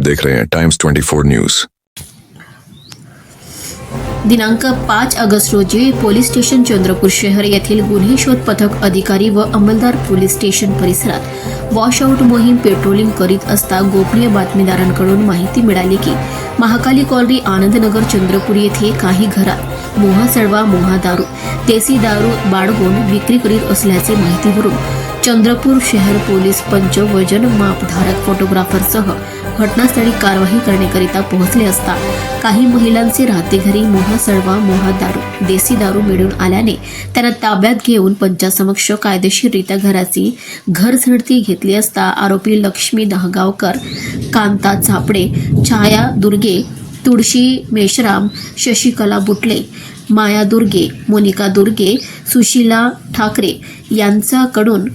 देख रहे हैं टाइम्स 24 न्यूज दिनांक पाच ऑगस्ट रोजी पोलीस स्टेशन चंद्रपूर शहर येथील गुन्हे शोध पथक अधिकारी व अंमलदार पोलीस स्टेशन परिसरात वॉशआउट मोहीम पेट्रोलिंग करीत असता गोपनीय बातमीदारांकडून माहिती मिळाली की महाकाली कॉलनी आनंदनगर चंद्रपूर येथे काही घरात मोहा सडवा मोहा दारू देसी दारू बाळगून विक्री करीत असल्याचे माहितीवरून चंद्रपूर शहर पोलीस पंच वजन मापधारक फोटोग्राफरसह घटनास्थळी कारवाई करण्याकरिता पोहोचले असता काही महिलांचे राहते घरी मोहा सळवा मोहा दारू देसी दारू मिळून आल्याने त्यांना ताब्यात घेऊन पंचासमक्ष कायदेशीररित्या घराची घर झडती घेतली असता आरोपी लक्ष्मी दहगावकर कांता झापडे छाया दुर्गे तुळशी मेश्राम शशिकला बुटले माया दुर्गे मोनिका दुर्गे सुशीला ठाकरे यांच्याकडून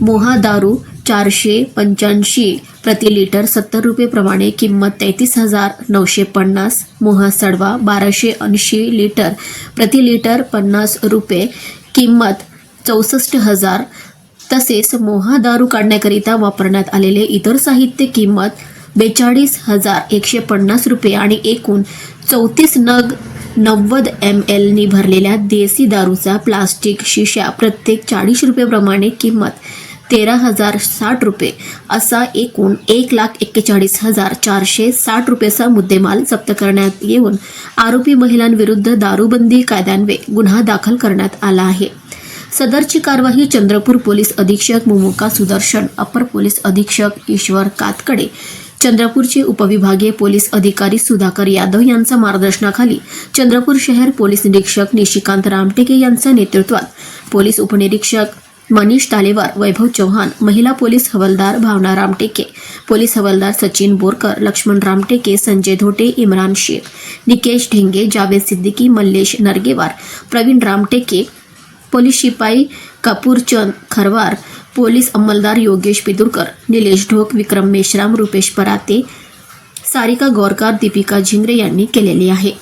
मोहा दारू चारशे पंच्याऐंशी प्रति लिटर सत्तर रुपयेप्रमाणे किंमत तेहतीस हजार नऊशे पन्नास मोहा सडवा बाराशे ऐंशी लिटर प्रति लिटर पन्नास रुपये किंमत चौसष्ट हजार तसेच मोहा दारू काढण्याकरिता वापरण्यात आलेले इतर साहित्य किंमत बेचाळीस हजार एकशे पन्नास रुपये आणि एकूण चौतीस नग नव्वद एम एलनी भरलेल्या देसी दारूचा प्लास्टिक शिशा प्रत्येक चाळीस रुपयेप्रमाणे किंमत तेरा हजार साठ रुपये. असा एकूण एक लाख एक्केचाळीस हजार चारशे साठ रुपयेचा मुद्देमाल जप्त करण्यात येऊन आरोपी महिलांविरुद्ध दारूबंदी कायद्यान्वये गुन्हा दाखल करण्यात आला आहे. सदरची कारवाई चंद्रपूर पोलीस अधीक्षक मुमुका सुदर्शन अपर पोलीस अधीक्षक ईश्वर कातकडे चंद्रपूरचे उपविभागीय पोलीस अधिकारी सुधाकर यादव यांच्या मार्गदर्शनाखाली चंद्रपूर शहर पोलीस निरीक्षक निशिकांत रामटेके यांच्या नेतृत्वात पोलीस उपनिरीक्षक मनीष तालेवार वैभव चौहान, महिला पोलीस हवलदार भावना रामटेके, पोलीस हवलदार सचिन बोरकर, लक्ष्मण रामटेके, संजय धोटे, इम्रान शेख, निकेश ढेंगे, जावेद सिद्दीकी, मल्लेश नरगेवार, प्रवीण रामटेके, पोलीस शिपाई कपूरचंद खरवार, पोलीस अंमलदार योगेश पिदुरकर, निलेश ढोक, विक्रम मेश्राम, रुपेश पराते, सारिका गोरकार, दीपिका झिंगरे यांनी केलेली आहे.